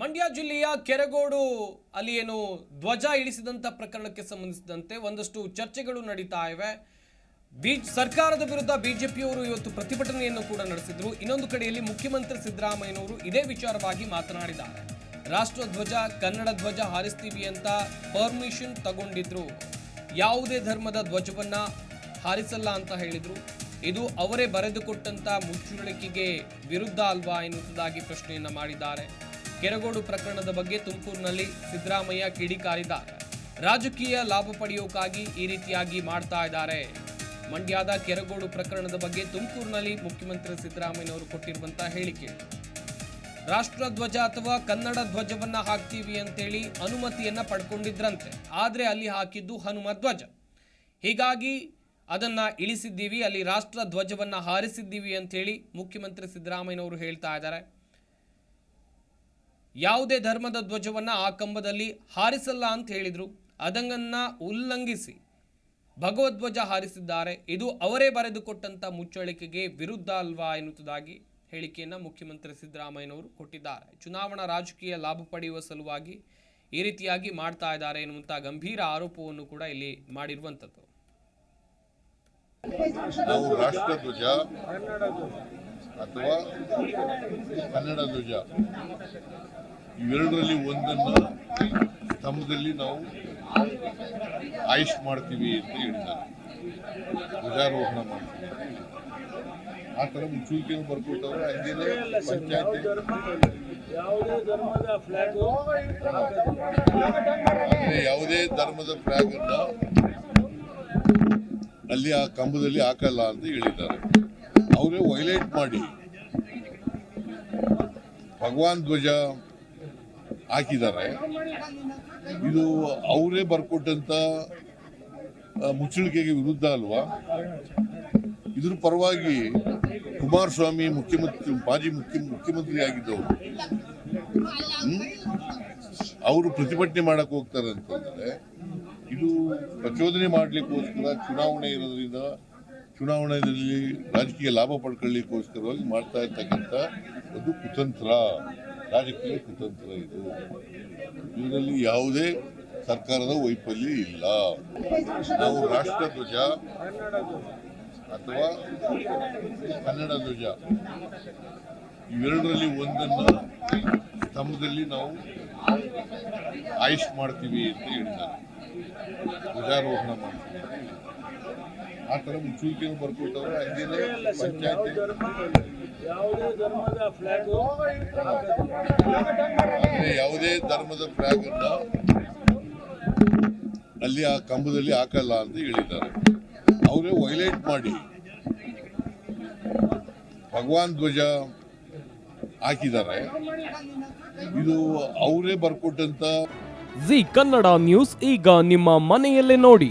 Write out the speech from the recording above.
ಮಂಡ್ಯ ಜಿಲ್ಲೆಯ ಕೆರಗೋಡು ಅಲ್ಲಿ ಏನು ಧ್ವಜ ಇಳಿಸಿದಂಥ ಪ್ರಕರಣಕ್ಕೆ ಸಂಬಂಧಿಸಿದಂತೆ ಒಂದಷ್ಟು ಚರ್ಚೆಗಳು ನಡೀತಾ ಇವೆ. ಬಿ, ಸರ್ಕಾರದ ವಿರುದ್ಧ ಬಿಜೆಪಿಯವರು ಇವತ್ತು ಪ್ರತಿಭಟನೆಯನ್ನು ಕೂಡ ನಡೆಸಿದ್ರು. ಇನ್ನೊಂದು ಕಡೆಯಲ್ಲಿ ಮುಖ್ಯಮಂತ್ರಿ ಸಿದ್ದರಾಮಯ್ಯನವರು ಇದೇ ವಿಚಾರವಾಗಿ ಮಾತನಾಡಿದ್ದಾರೆ. ರಾಷ್ಟ್ರ ಧ್ವಜ, ಕನ್ನಡ ಧ್ವಜ ಹಾರಿಸ್ತೀವಿ ಅಂತ ಪರ್ಮಿಷನ್ ತಗೊಂಡಿದ್ರು. ಯಾವುದೇ ಧರ್ಮದ ಧ್ವಜವನ್ನ ಹಾರಿಸಲ್ಲ ಅಂತ ಹೇಳಿದ್ರು. ಇದು ಅವರೇ ಬರೆದುಕೊಟ್ಟಂತ ಮುಚ್ಚುಳಿಕೆಗೆ ವಿರುದ್ಧ ಅಲ್ವಾ ಎನ್ನುವುದಾಗಿ ಪ್ರಶ್ನೆಯನ್ನ ಮಾಡಿದ್ದಾರೆ. ಕೆರಗೋಡು ಪ್ರಕರಣದ ಬಗ್ಗೆ ತುಮಕೂರಿನಲ್ಲಿ ಸಿದ್ದರಾಮಯ್ಯ ಕಿಡಿಕಾರಿದ್ದಾರೆ ರಾಜಕೀಯ ಲಾಭ ಪಡೆಯೋಕ್ಕಾಗಿ ಈ ರೀತಿಯಾಗಿ ಮಾಡ್ತಾ ಇದ್ದಾರೆ. ಮಂಡ್ಯದ ಕೆರಗೋಡು ಪ್ರಕರಣದ ಬಗ್ಗೆ ತುಮಕೂರಿನಲ್ಲಿ ಮುಖ್ಯಮಂತ್ರಿ ಸಿದ್ದರಾಮಯ್ಯನವರು ಕೊಟ್ಟಿರುವಂತಹ ಹೇಳಿಕೆ. ರಾಷ್ಟ್ರ ಧ್ವಜ ಅಥವಾ ಕನ್ನಡ ಧ್ವಜವನ್ನ ಹಾಕ್ತೀವಿ ಅಂತೇಳಿ ಅನುಮತಿಯನ್ನ ಪಡ್ಕೊಂಡಿದ್ರಂತೆ. ಆದ್ರೆ ಅಲ್ಲಿ ಹಾಕಿದ್ದು ಹನುಮ ಧ್ವಜ. ಹೀಗಾಗಿ ಅದನ್ನ ಇಳಿಸಿದ್ದೀವಿ, ಅಲ್ಲಿ ರಾಷ್ಟ್ರ ಧ್ವಜವನ್ನ ಹಾರಿಸಿದ್ದೀವಿ ಅಂತೇಳಿ ಮುಖ್ಯಮಂತ್ರಿ ಸಿದ್ದರಾಮಯ್ಯನವರು ಹೇಳ್ತಾ ಇದ್ದಾರೆ. ಯಾವುದೇ ಧರ್ಮದ ಧ್ವಜವನ್ನ ಆ ಕಂಬದಲ್ಲಿ ಹಾರಿಸಲ್ಲ ಅಂತ ಹೇಳಿದರು. ಅದನ್ನು ಉಲ್ಲಂಘಿಸಿ ಭಗವಧ್ವಜ ಹಾರಿಸಿದ್ದಾರೆ. ಇದು ಅವರೇ ಬರೆದುಕೊಟ್ಟಂತ ಮುಚ್ಚಳಿಕೆಗೆ ವಿರುದ್ಧ ಅಲ್ವಾ ಎನ್ನುವುದಾಗಿ ಹೇಳಿಕೆಯನ್ನು ಮುಖ್ಯಮಂತ್ರಿ ಸಿದ್ದರಾಮಯ್ಯನವರು ಕೊಟ್ಟಿದ್ದಾರೆ. ಚುನಾವಣಾ ರಾಜಕೀಯ ಲಾಭ ಪಡೆಯುವ ಸಲುವಾಗಿ ಈ ರೀತಿಯಾಗಿ ಮಾಡ್ತಾ ಇದ್ದಾರೆ ಎನ್ನುವಂತ ಗಂಭೀರ ಆರೋಪವನ್ನು ಕೂಡ ಇಲ್ಲಿ ಮಾಡಿರುವಂಥದ್ದು ನಾವು ರಾಷ್ಟ್ರಧ್ವಜ ಅಥವಾ ಕನ್ನಡ ಧ್ವಜ. ಇವೆರಡರಲ್ಲಿ ಒಂದನ್ನು ಸ್ತಂಭದಲ್ಲಿ ನಾವು ಆಯುಷ್ ಮಾಡ್ತೀವಿ ಅಂತ ಹೇಳಿದ್ದಾರೆ. ಧ್ವಜಾರೋಹಣ ಮಾಡ್ತೀವಿ. ಆ ಥರ ಮುಚ್ಚುವಿಕೆಯನ್ನು ಬರ್ಕೊಟ್ಟವ್ರೆ, ಹಂಗೇನೆ ಪಂಚಾಯತಿ ಅಂದ್ರೆ ಯಾವುದೇ ಧರ್ಮದ ಫ್ಲಾಗ್ ಅನ್ನ ಅಲ್ಲಿ ಆ ಕಂಬದಲ್ಲಿ ಹಾಕಲ್ಲ ಅಂತ ಹೇಳಿದ್ದಾರೆ. ಅವರೇ ವೈಲೇಟ್ ಮಾಡಿ. ಭಗವಾನ್ ಧ್ವಜ ಹಾಕಿದ್ದಾರೆ. ಇದು ಅವರೇ ಬರ್ಕೊಟ್ಟಂತ ಮುಚ್ಚಳಿಕೆಗೆ ವಿರುದ್ಧ ಅಲ್ವಾ? ಇದ್ರ ಪರವಾಗಿ ಕುಮಾರಸ್ವಾಮಿ ಮುಖ್ಯಮಂತ್ರಿ, ಮಾಜಿ ಮುಖ್ಯ, ಮುಖ್ಯಮಂತ್ರಿ ಆಗಿದ್ದವರು ಅವರು ಪ್ರತಿಭಟನೆ ಮಾಡಕ್ ಹೋಗ್ತಾರೆ ಅಂತಂದ್ರೆ, ಇದು ಪ್ರಚೋದನೆ ಮಾಡ್ಲಿಕ್ಕೋಸ್ಕರ ಚುನಾವಣೆ ಇರೋದ್ರಿಂದ, ಚುನಾವಣೆಯಲ್ಲಿ ರಾಜಕೀಯ ಲಾಭ ಪಡ್ಕೊಳ್ಳಿಕ್ಕೋಸ್ಕರವಾಗಿ ಮಾಡ್ತಾ ಇರ್ತಕ್ಕಂಥ ಒಂದು ಕುತಂತ್ರ. ರಾಜಕೀಯ ಕುತಂತ್ರ ಇದು. ಇದರಲ್ಲಿ ಯಾವುದೇ ಸರ್ಕಾರದ ವೈಫಲ್ಯ ಇಲ್ಲ. ನಾವು ರಾಷ್ಟ್ರ ಧ್ವಜ ಅಥವಾ ಕನ್ನಡ ಧ್ವಜ, ಇವೆರಡರಲ್ಲಿ ಒಂದನ್ನು ಸ್ತಂಭದಲ್ಲಿ ನಾವು ಆಯುಷ್ ಮಾಡ್ತೀವಿ ಅಂತ ಹೇಳಿದ್ದಾರೆ. ಧ್ವಜಾರೋಹಣ ಮಾಡ್ತೀವಿ. ಆ ಥರ ಮುಚ್ಚುವಿಕೆಯನ್ನು ಬರ್ಕೊಟ್ಟವ್ರೆ ಹಂಗೇನೆ ಪಂಚಾಯತಿ. ಯಾವುದೇ ಧರ್ಮದ ಫ್ಲಾಗ್ ಯಾವುದೇ ಧರ್ಮದ ಫ್ಲಾಗ್ ಅನ್ನ ಅಲ್ಲಿ ಆ ಕಂಬದಲ್ಲಿ ಹಾಕಲ್ಲ ಅಂತ ಹೇಳಿದ್ದಾರೆ. ಅವರೇ ವೈಲೇಟ್ ಮಾಡಿ ಭಗವಾನ್ ಧ್ವಜ ಹಾಕಿದ್ದಾರೆ. ಇದು ಅವರೇ ಬರ್ಕೊಟ್ಟಂತ ಜಿ ಕನ್ನಡ ನ್ಯೂಸ್ ಈಗ ನಿಮ್ಮ ಮನೆಯಲ್ಲೇ ನೋಡಿ.